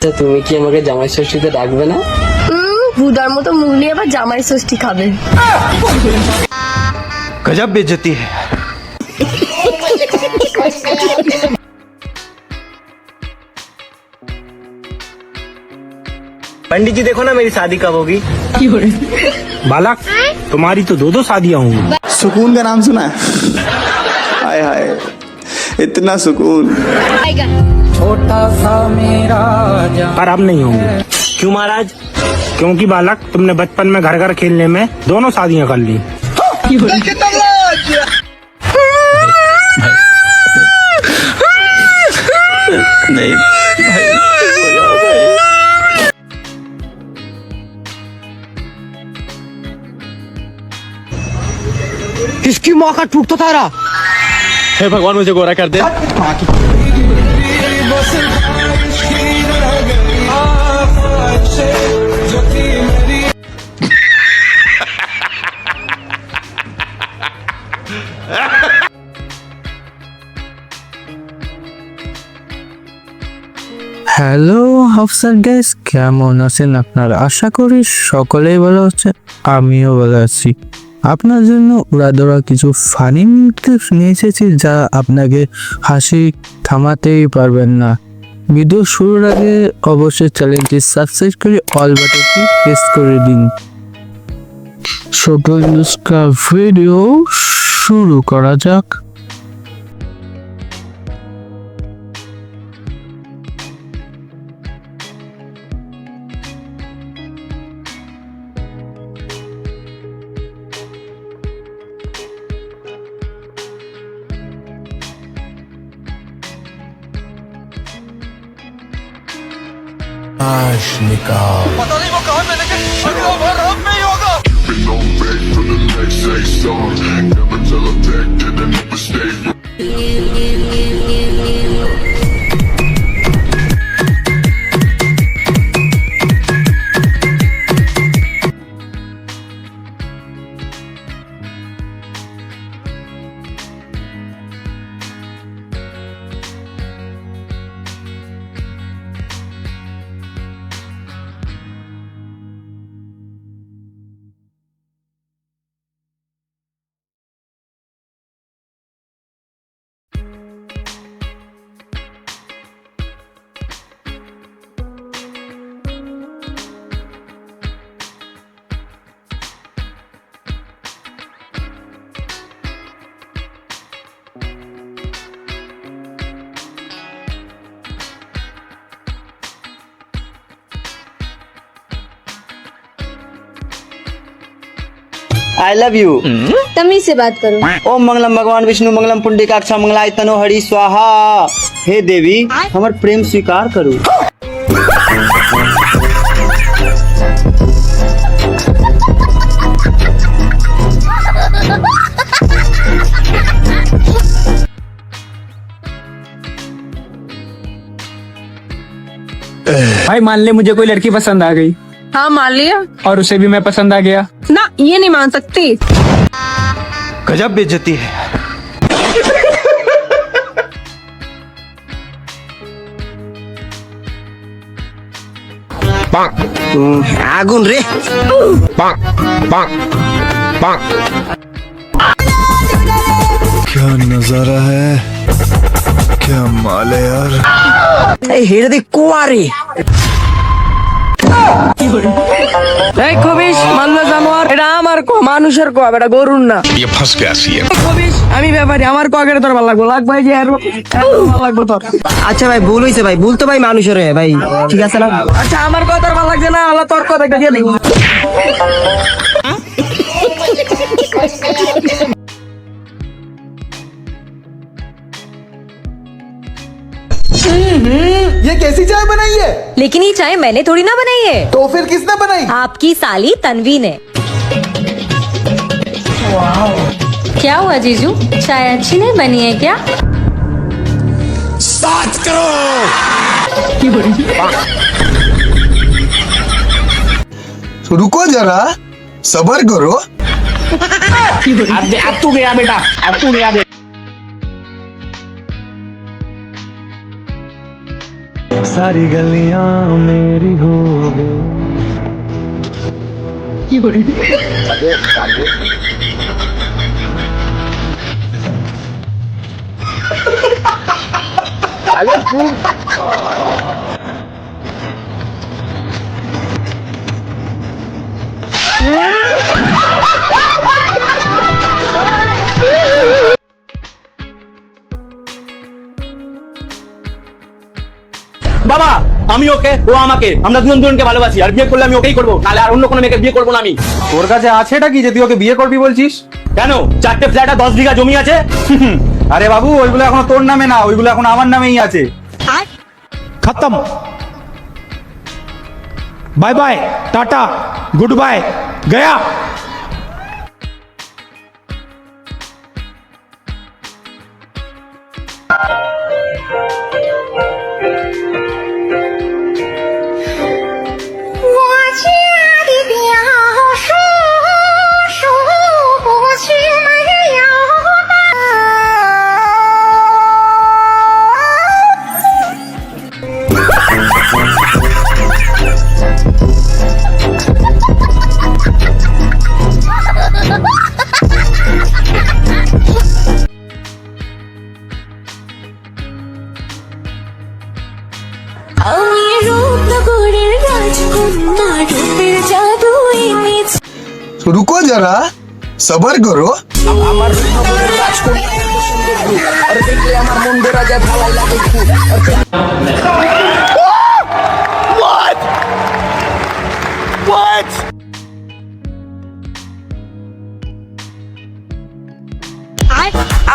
তা তুমি কি আমাকে জামাই ষষ্ঠীতে ডাকবে না উম, ভুদার মতো মুখ নিয়ে আবার জামাই ষষ্ঠী খাবে गजब बेइज्जती है पंडित जी देखो ना मेरी शादी कब होगी बालक तुम्हारी तो दो दो शादियां होंगी सुकून का नाम सुना है हाय हाय इतना सुकून पर अब नहीं होंगी। क्यों महाराज? क्योंकि बालक तुमने बचपन में घर घर खेलने में दोनों शादियाँ कर ली। नहीं किसकी माँ का टूटता तारा हे भगवान मुझे गोरा कर दे। হ্যালো হাফসার গ্যাস কেমন আছেন আপনারা? আশা করি সকলেই ভালো আছে আমিও ভালো আছি। আপনার জন্য উড়াদোড়া কিছু ফানি মুহূর্ত নিয়ে এসেছি যা আপনাকে হাসি থামাতেই পারবেন না। ভিডিও শুরুর আগে অবশ্যই চ্যানেলটি সাবস্ক্রাইব করে অল বাটনটি প্রেস করে দিন। সকল ভিডিও শুরু করা যাক। आश निकाल पता नहीं वो कहाँ पे लेकिन अगला Never tell a dick, didn't ever. I love you तमीज से बात करो। ओम मंगलम भगवान विष्णु मंगलम पुंडिकाक्षा मंगलाय तनो हरि स्वाहा। हे देवी हमर प्रेम स्वीकार करू। भाई मान ले मुझे कोई लड़की पसंद आ गई। हाँ मान लिया। और उसे भी मैं पसंद आ गया। ना ये नहीं मान सकती। गजब बेचती है। आगुन रे। पाक पाक पाक क्या नज़ारा है? क्या माल है यार? हेड़ कुआरी এই খবিস মানলো জানোয়ার এটা আমার কো মানুষের কো এটা গরুর না ये फंस गया सी খবিস আমি ব্যাপারি আমার কো আগে তোর ভালো লাগবো লাগ ভাই যে আর ভালো লাগবো তোর আচ্ছা ভাই ভুল হয়েছে ভাই ভুল তো ভাই মানুষের হয় ভাই ঠিক আছে না আচ্ছা আমার কথা তোর ভালো লাগছে না আল্লাহ তোর কথা একটা দিয়ে দিই कैसी चाय बनाई है? लेकिन ये चाय मैंने थोड़ी ना बनाई है। तो फिर किसने बनाई? आपकी साली तन्वी ने। क्या हुआ जीजू? चाय अच्छी नहीं बनी है क्या? रुको जरा सबर करो। अब तू गया बेटा अब तू गया बेटा सारी गलियाँ मेरी हो गई। বাবা আমি ওকে ও আমাকে। আমরা দুজন দুজনকে ভালোবাসি আর বিয়ে করলে আমি ওকেই করব। নাহলে আর অন্য কোনো মেয়েকে বিয়ে করব না আমি। তোর কাছে আছেটা কি যে তুই ওকে বিয়ে করবি বলছিস? কেন? চারটে ফ্ল্যাট আর দশ বিঘা জমি আছে? আরে বাবু ওইগুলো এখন তোর নামে না ওইগুলো এখন আমার নামেই আছে। খতম। Bye bye tata good bye Gaya. যারা সবার গরু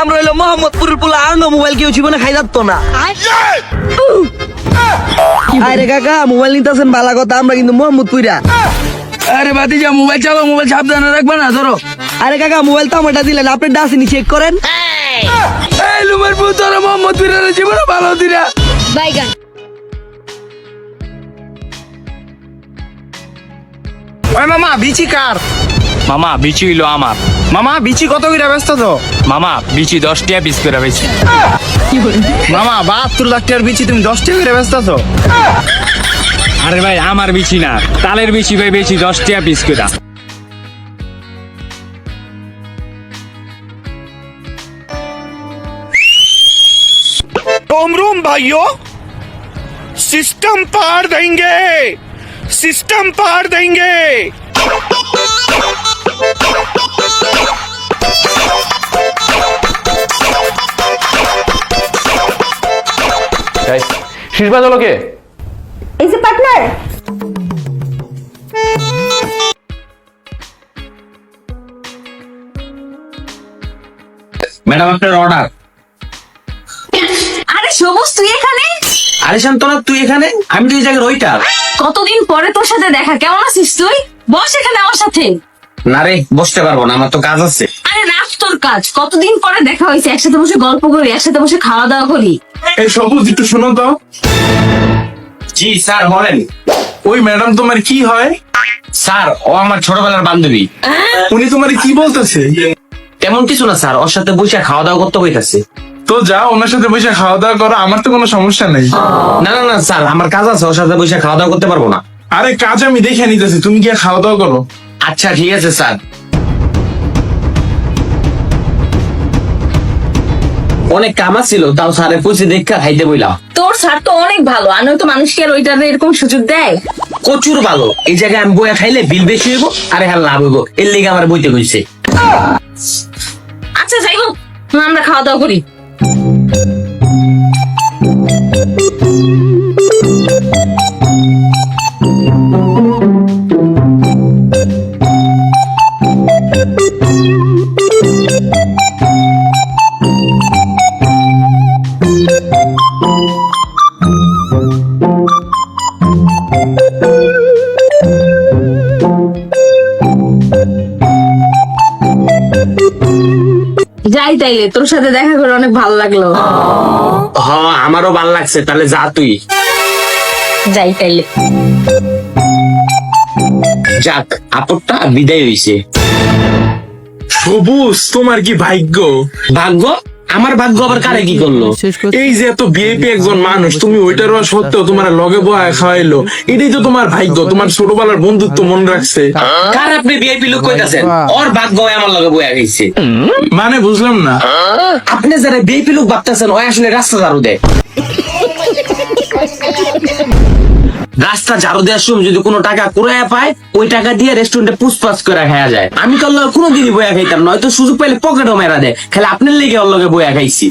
আমরা হইল মোহাম্মদপুরের পোলা আঙ্গ মোবাইল কেউ জীবনে খাই যাতো না। আরে কাকা মোবাইল নিতেছেন বালা কথা আমরা কিন্তু মোহাম্মদপুরা আরে বাতিজা মোবাইল চালাও মোবাইল সাবধানে রাখবে না ধরো। আরে কাকা মোবাইল তো আমারটা দিলেন আপনি ডাসিনি চেক করেন। এই লুমের পুতরা মোহাম্মদপুরের জীবনে ভালো দিরা বাইগান। ওই মামা বিচি কার? মামা বিচি হইল আমার। মামা বিচি কত করে ব্যস্ত তো? মামা বিচি দশ টাকা পিস করে হয়েছে মামা বাহাত্তর লাখ টাকার বিচি তুমি দশ টাকা করে ব্যস্ত তো? আরে ভাই আমার বিচি না তালের বিচি ভাই বেশি দশ টাকা পিস করে रोम रोम भाइयों सिस्टम पार देंगे सिस्टम पार देंगे শীষ বাজালো K is a partner. Madam আপনার অর্ডার আরে সবুজ তুই এখানে? আরে শান্তনা তুই এখানে? আমি তো এই জায়গায় ওইটা কতদিন পরে তোর সাথে দেখা? কেমন আছিস তুই? বস এখানে আমার সাথে। না রে বসতে পারব না আমার তো কাজ আছে। আরে রাখ তোর কাজ। কতদিন পরে দেখা হয়েছে? একসাথে বসে গল্প করি একসাথে বসে খাওয়া দাওয়া করি। এই সবুজ একটু শোনো তো। জি স্যার বলেন। ওই ম্যাডাম তোমার কি হয়? স্যার ও আমার ছোটবেলার বান্ধবী। উনি তোমার কি বলতেছে? তেমন কিছু না স্যার ওর সাথে বসে খাওয়া দাওয়া করতে হইতাছে তো যা ওনার সাথে বসে খাওয়া দাওয়া করো আমার তো কোনো সমস্যা নেই। না না না স্যার আমার কাজ আছে ওর সাথে বসে খাওয়া দাওয়া করতে পারব না। আরে কাজ আমি দেখে নিতেছি তুমি গিয়ে খাওয়া দাওয়া করো। আচ্ছা ঠিক আছে স্যার। অনেক কাম ছিল তাও স্যারের পুষে দেখা খাইতে বইলা। তোর স্যার তো অনেক ভালো আর তো মানুষকে আর ওইটারে এরকম সুযোগ দেয়। কচুর ভালো। এই জায়গায় আমি বইয়া খাইলে বিল বেশি হইব আর হ্যাঁ লাভ হইব। এর লিগে আমার বইতে কইছে। আচ্ছা যাই হোক আমরা খাওয়া দাওয়া করি। তাইলে তোর সাথে দেখা করে অনেক ভালো লাগল। হ আমারও ভালো লাগছে তাহলে যা তুই। যাই তাইলে। যাক আপরটা বিদায় হইছে। সবুজ তোমার কি ভাগ্য? ভাগ্য? আমার ভাগ্য আবার কারে কি করল? এই যে এত বিএপি একজন মানুষ তুমি ওইটার সত্ত্বেও তোমার লগে বয়া খাওয়াইলো। এটাই তো তোমার ভাগ্য তোমার ছোটবেলার বন্ধুত্ব মনে রাখছে। কার আপনি ভিআইপি লোক কইতাছেন? ওর ভাগ্য আমার লগে বয়া গেছে। মানে বুঝলাম না। আপনি যারা ভিআইপি লোক ভাবতেছেন ওই আসলে রাস্তা ঝাড়ু দেয় রাস্তা ঝাড়ু দেওয়ার সময় যদি কোনো টাকা কুড়াইয়া পায়, ওই টাকা দিয়ে রেস্টুরেন্টে পুষপাস করে খাওয়া যায়। আমি তো আল্লাহ কোনোদিনই বয়া খাইতাম নয়তো সুযোগ পাইলে পকেটও মেরা দেয়। খালি আপনার লেগে অল্লাহকে বয়া খাইছি।